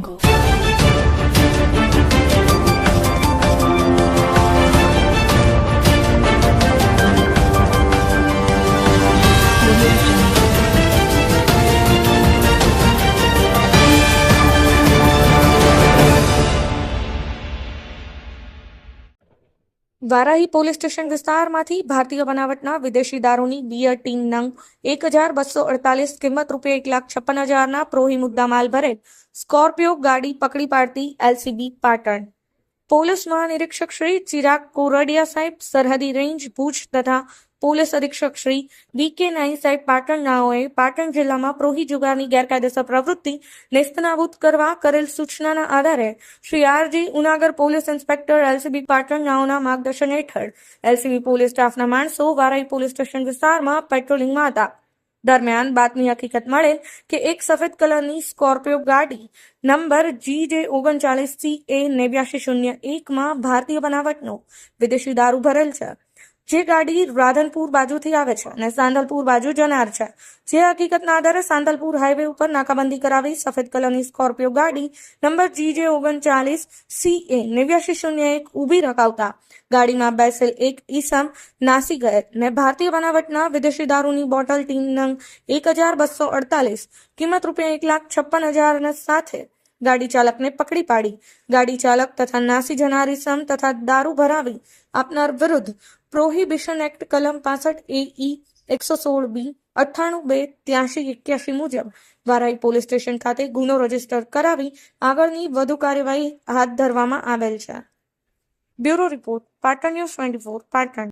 jungle Varahi police station વિસ્તારમાંથી ભારતીય બનાવટના વિદેશી દારૂની બિયર ટીન નંગ એક હજાર બસો અડતાલીસ કિંમત રૂપિયા એક લાખ છપ્પન હજારના પ્રોહી મુદ્દામાલ ભરેલ સ્કોર્પિયો ગાડી પકડી પાડતી એલસીબી પાટણ. પોલીસ મહાનિરીક્ષક શ્રી ચિરાગ કોરડિયા સાહેબ સરહદી રેન્જ ભુજ તથા પોલીસ અધિક્ષક શ્રી બી કે નાઈ સાહેબ પાટણ નાઓએ પાટણ જિલ્લામાં પ્રોહી જુગારની ગેરકાયદેસર પ્રવૃત્તિ નેસ્તનાબૂદ કરવા કરેલ સૂચનાના આધારે Shri R G Unagar police inspector LCB Patan નાઓના માર્ગદર્શન હેઠળ એલસીબી પોલીસ સ્ટાફના માણસો વારાઈ પોલીસ સ્ટેશન વિસ્તારમાં પેટ્રોલિંગમાં હતા. દરમિયાન બાતમી હકીકત મળેલ કે એક સફેદ કલરની સ્કોર્પિયો ગાડી નંબર જી જે ઓગણચાલીસ સી એ નેવ્યાશી શૂન્ય એકમાં ભારતીય બનાવટનો વિદેશી દારૂ ભરેલ છે. જે ગાડી રાધનપુર બાજુથી આવે છે અને સાંદલપુર બાજુ જનાર છે. જે હકીકતના આધારે સાંદલપુર હાઈવે ઉપર નાકાબંધી કરાવી સફેદ કલરની સ્કોર્પિયો ગાડી નંબર જી જે ઓગણચાલીસ સી એ નેવ્યાશી શૂન્ય એક ઊભી રખાવતા. ગાડીમાં બેસેલ એક ઈસમ નાસી ગયેલ ને ભારતીય બનાવટના વિદેશી દારૂની બોટલ ટીમ નંગ એક હજાર બસો અડતાલીસ. કિંમત રૂપિયા એક લાખ છપ્પન હજાર સાથે ગાડી ચાલકને પકડી પાડી. ગાડી ચાલક તથા નાસી જનારી સમ તથા દારૂ ભરાવી આપનાર વિરુદ્ધ પ્રોહિબિશન એક્ટ કલમ પાસઠ એ ઈ એકસો સોળ બી અઠ્ઠાણું બે ત્યાસી એક્યાસી મુજબ વારાઈ પોલીસ સ્ટેશન ખાતે ગુનો રજિસ્ટર કરાવી આગળની વધુ કાર્યવાહી હાથ ધરવામાં આવેલ છે. Bureau report Patan news twenty four Patan.